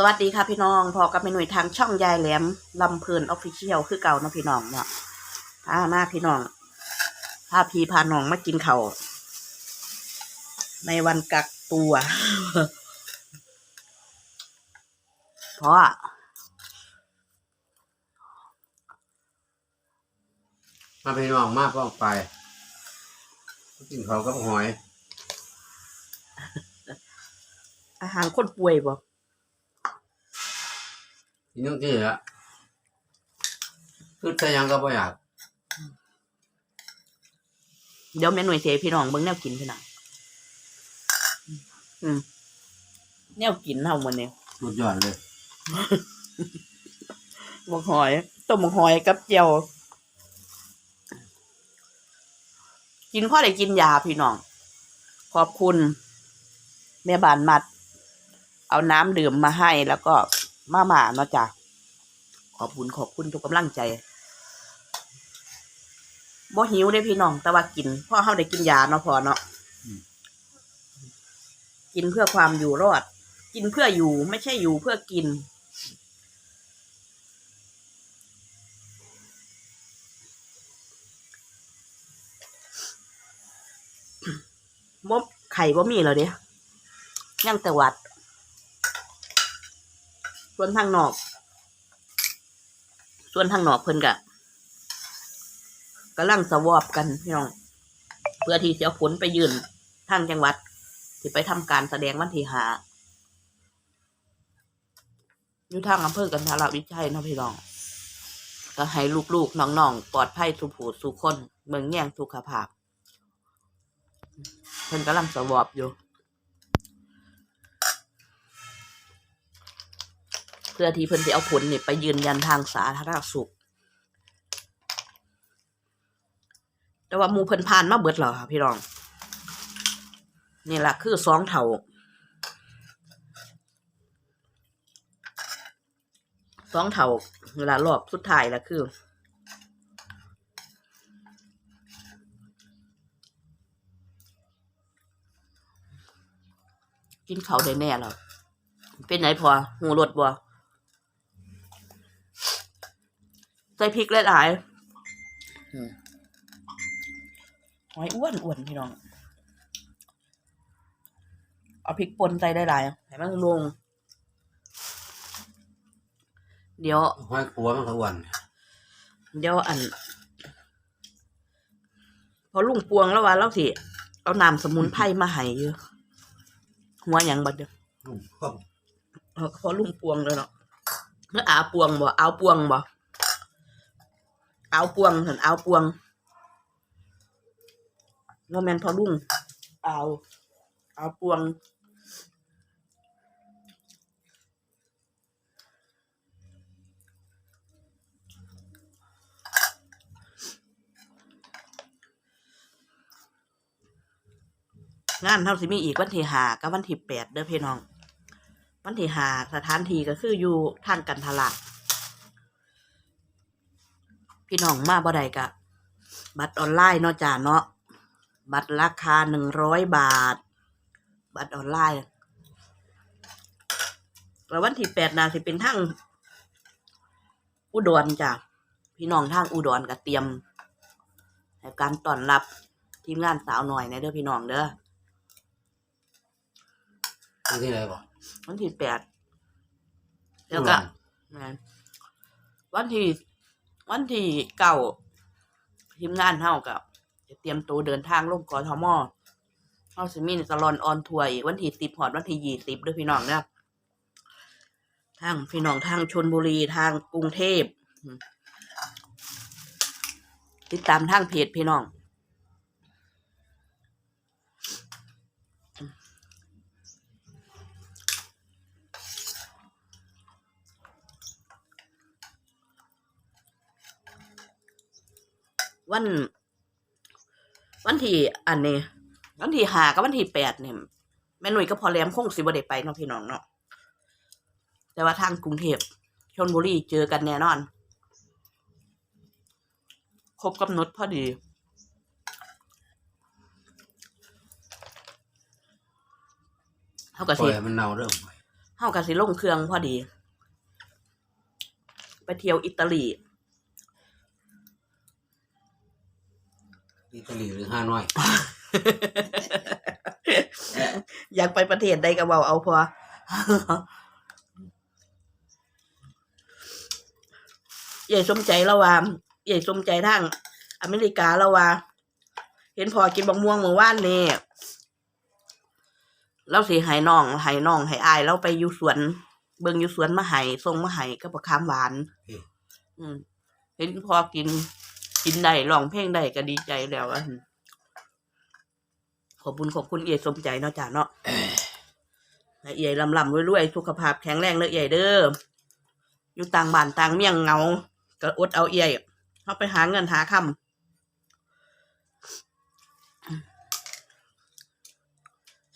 สวัสดีค่ะพี่น้องพอกับเมนูทางช่องยายแหลมลำเพลินออฟฟิเชียลคือเก่าเนาะพี่น้องเนาะพาหน้าพี่น้องพาพี่พาน้องมากินเขาวในวันกักตัวเพราะว่ามาพี่น้องมากก็ไป กินเขาวกับหอย อาหารคนป่วยบ่กิ นทุกที่ละคือแต่ยังก็ไม่อยากเดี๋ยวเมนูเสียพี่น้องเบิ่งแนวกินพี่น้องอืมแนวกินเท่ามันเนี่ยสุดยอดเลยหมกหอยต้มหมกหอยกับเจียว กินพ่อได้กินยาพี่น้อง ขอบคุณ แม่บานมัด เอาน้ำดื่มมาให้แล้วก็ มาหมาเนาะจ้ะขอบคุณขอบคุณทุกกำลังใจบ่หิวได้พี่น้อง แต่ว่ากินเพ่อเขาได้กินยาเนาะพอเนาะกินเพื่อความอยู่รอด กินเพื่ออยู่ไม่ใช่อยู่เพื่อกินบ่ไข่บ่มีแล้วเด้ยังแต่วัด ส่วนทางนอก ส่วนทางนอกเพิ่นกะกำลังสวอบกันพี่น้อง เพื่อที่จะเอาผลไปยืนทางจังหวัด ที่ไปทำการแสดงวันที่หาอยู่ทางอำเภอกันทาราวิชัยนะพี่น้อง ก็ให้ลูกๆน้องๆปลอดภัยสุขผูสุขคนเมืองแย่งสุขภาพเพิ่นกำลังสวอบอยู่ พื่อที่เพิ่นจะเอาผลนี่ไปยืนยันทางสาธารณสุข แต่ว่ามูเพิ่นผ่านมาเบิดแล้วค่ะพี่รอง นี่แหละคือสองเท่าสองเท่าเวลารอบสุดท้ายแล้วคือกินเขาได้แน่แล้วเป็นไหนพอหูรดบัว ใส่พริกหลายๆอืมหอยอ้วนอ้วนพี่น้อง เอาพริกป่นใส่ได้หลายๆให้มันลง เดี๋ยวหอยขัวมันก็อ้วนเดี๋ยวอัน พอลุงปวงแล้วว่าเราสิเอาน้ำสมุนไพรมาให้เยอะหัวหยังบัดเดียวนุ่มข้มเออพอลุงปวงเลยเนาะเมื่ออาปวงบ่เอาปวงบ่ เอาปวงเห็นเอาปวงโมเมนพอลุงเอาเอาปวงงานเท่าสิมีอีกวันที่หากับวันที่แปดเด้อพี่น้อง วันที่หาสถานที่ก็คืออยู่ทางกันทละ พี่น้องมาบ่ได้กะ บัตรออนไลน์เนาะจ้าเนาะบัตรราคาหนึ่งร้อยบาท บัตรออนไลน์แล้ววันที่แปดนาสิเป็นทั้งอุดรจ้ะพี่น้องทางอุดรก็เตรียมให้การต้อนรับทีมงานสาวหน่อยนะเด้อพี่น้องเด้ออันที่ไหนบ่วันที่แปดแล้วก็แม่นวันที่ วันที่เก้าทีมงานเฮากับจะเตรียมตัวเดินทางลงกอทมเฮาสิมีสลอนออนทัวร์อีกวันที่สิบหอดวันที่ยี่สิบด้วยพี่น้องเนี่ยทางพี่น้องทางชนบุรีทางกรุงเทพติดตามทางเพจพี่น้อง วัน วันที่อันนี้ วันที่หากับวันที่แปดเนี่ยแม่หนุ่ยก็พอแหลมคงสิบ่ได้ไปเนาะพี่น้องเนาะแต่ว่าทางกรุงเทพชนบุรีเจอกันแน่นอน ครบกำหนดพอดีเท่ากับปล่อสิยให้มันเน่าเริ่มเฮากับสิลงเครื่องพอดี ไปเที่ยวอิตาลี อิตาลีหรือฮานอย อยากไปประเทศใดก็เว้าเอาพอ ใหญ่สมใจแล้วว่าใหญ่สมใจทางอเมริกาแล้วว่า เห็นพอกินบักม่วงเมื่อวานนี่เราสิให้น้องให้น้องให้อาย เราไปอยู่สวน เบิ่งอยู่สวนมาให้ส่งมาให้กับบักขามหวานอืมอืมเห็นพอกิน กินได้ร้องเพลงได้ก็ดีใจแล้วอะขอบคุณขอบคุณเอียสมใจเนาะจ้าเนาะเอียลำลำรวยๆสุขภาพแข็งแรงเด้อเอียเด้ออยู่ต่างบ้านต่างเมียงเงาก็อดเอาเอียเขาไปหาเงินหาคำ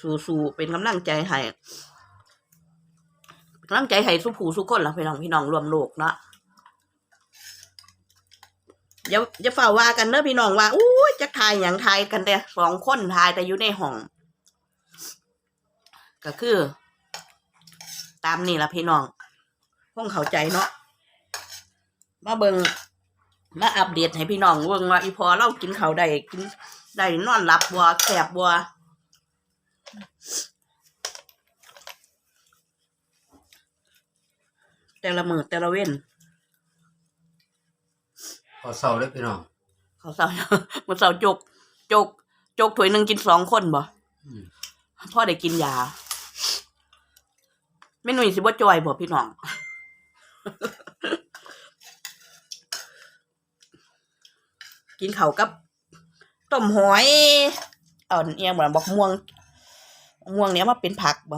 สู้ๆเป็นกำลังใจให้กำลังใจให้สุผู้สุคนล่ะพี่น้องพี่น้องรวมโลกเนาะ อย่าอย่าฝ่าว่ากันเนอะพี่น้องว่าอู้จะทายอย่างทายกันแต่สองคนทายแต่อยู่ในห้อง ก็คือ ตามนี่ละพี่น้องห้องเข้าใจเนาะมาเบิงมาอัปเดตให้พี่น้องเบิ่งว่าอีพอเรากินเขาได้กินได้นอนหลับบัวแสบบัวแต่ละมือแต่ละเว้น พอเศร้าเลยพี่น้องเขาเศร้ามันเศร้าจก จก จกถ้วยหนึ่งกินสองคนบ่อืมพ่อได้กินยาไม่หนุ่ยสิบ่จอยบ่พี่น้องกินเขาวกับต้มหอยเอาเอียงเหมือนบอกม่วง ม่วงเนี้ยมาเป็นผักบ่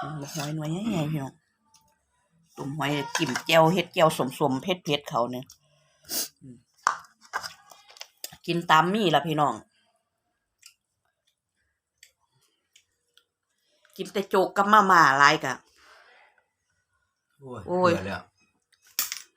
อืมบอกหอยหน่วยใหญ่ๆพี่น้อง ต้มหอยจิ้มแจ่วเฮ็ดแจ่วสมๆเผ็ดๆเขาเนี่ยกินตามมี่ละพี่น้อง กินแต่โจกกับมาม่าหลายกะโอ้ยโอ้ยเบื่แล้ว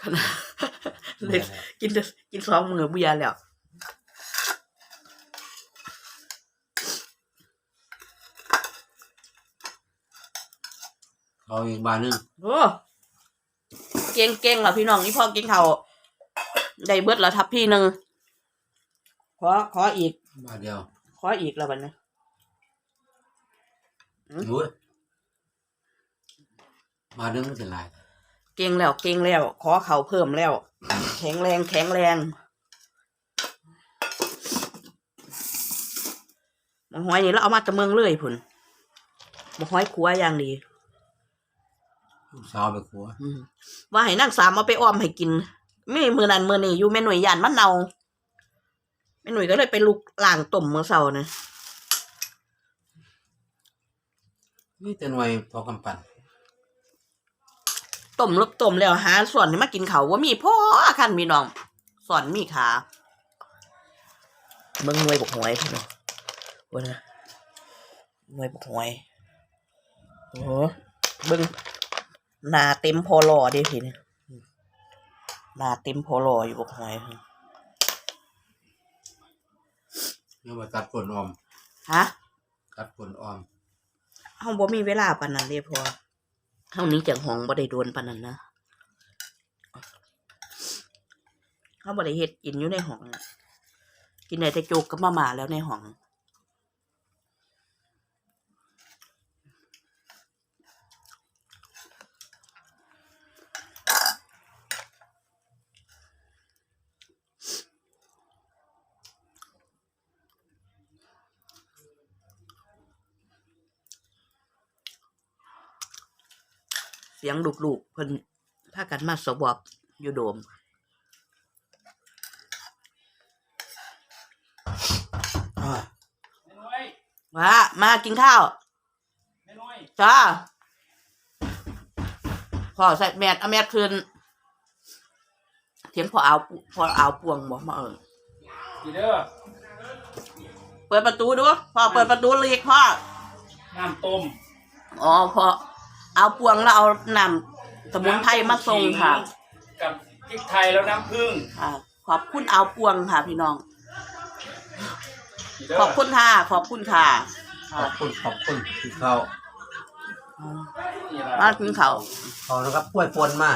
ขนาดเลเบื่ยอแล้วกินแต่กินสองมือเบียร์แล้วเอาอีกบานหนึงโอ้ เก่งเก่งเหรอพี่น้องนี่พ่อกินเขาวได้เบิดแล้วทับพี่หนึ่งขอขออีกบานเดียวขออีกแล้วบัดนี้อืมโอ้ยบานหนึงไม่เป็นไรเก่งแล้วเก่งแล้ว ขอเขาเพิ่มแล้ว แข็งแรงแข็งแรงหมกหอยนี่เราเอามาจากเมืองเลยพุ่นหมกหอยขัวอย่างดี ลูกสาวไปครัวอืมว่าให้นางสามเอาไปอ้อมให้กินไม่มือนั้นมือนี้อยู่แม่หน่วยยานมันเนาแม่หน่วยก็เลยไปลุกล่างต้มมือเสาร์นะนี่แต่หน่วยพอกำปั่นต้มลบต้มแล้วหาส่วนให้มากินเขาวว่ามีพ่อคันมีน้องสอนมีขาเบิ่งหน่วยบกหวยพี่น้องว่านะหน่วยบกหวยโอ้โหเบิ่ง หน้าเต็มพอหล่อเด้พี่เนี่ยหน้าเต็มพอหล่ออยู่บกหวยเนี่ยมาตัดผลออม ฮะตัดผลออมเฮาบ่มีเวลาปานนั้นเด้พอเฮาหนี้จากห้องบ่ได้โดนปานนั้นนะเฮาบ่ได้เฮ็ดกินอยู่ในห้องน่ะกินได้แต่โจกกับมาม่าแล้วในห้อง เสียงลูกๆเพิ่นพากันมาสวอบอยู่โดมอ่าแม่น้อยว่ามากินข้าวแม่น้อยจ้าพอใส่แมสเอาแมสคืนเทียนพอเอาพอเอาปวงบอกมาเออดีเด้อเปิดประตูดูพ่อเปิดประตูเรียกพ่อน้ำต้มอ๋อพอ เอาปวงแล้วเอานำสมุนไพรมาส่งค่ะ กับพริกไทยแล้วน้ำผึ้งค่ะ ขอบคุณเอาปวงค่ะ พี่น้องดีเด้อขอบคุณค่ะ ขอบคุณค่ะขอบคุณขอบคุณที่เขาอืมนี่ล่ะมากินข้าวเขานะครับป่วยปนมา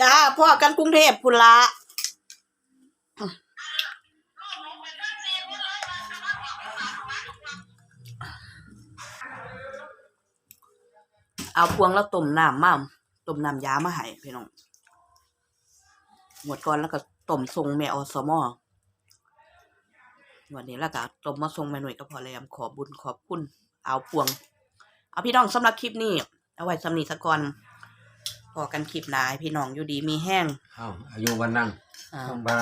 จ้าพ่อกันกรุงเทพพุนละ เอาพวงแล้วต้มน้ำมาต้มน้ำยามาให้พี่น้องหมดก่อนแล้วก็ต้มทรงแม่อสมอวันนี้แล้วก็ต้มมาทรงแม่หน่วยก็พอแล้วขอบุญขอบคุณเอาพวง เอาพี่น้องสำหรับคลิปนี้ เอาไว้สำนีสะก่อนพอกันคลิปหน้าให้พี่น้องอยู่ดีมีแห้งเอ้าอายุวันนั่งอ่าต้องบ้า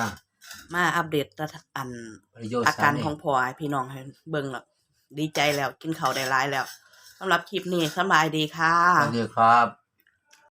มาอัปเดตอันประโยชน์อาการสมของพ่อให้พี่น้องให้เบิ่งแล้วดีใจแล้วกินข้าวได้หลายแล้ว สำหรับคลิปนี้สำบายดีค่ะ สวัสดีครับ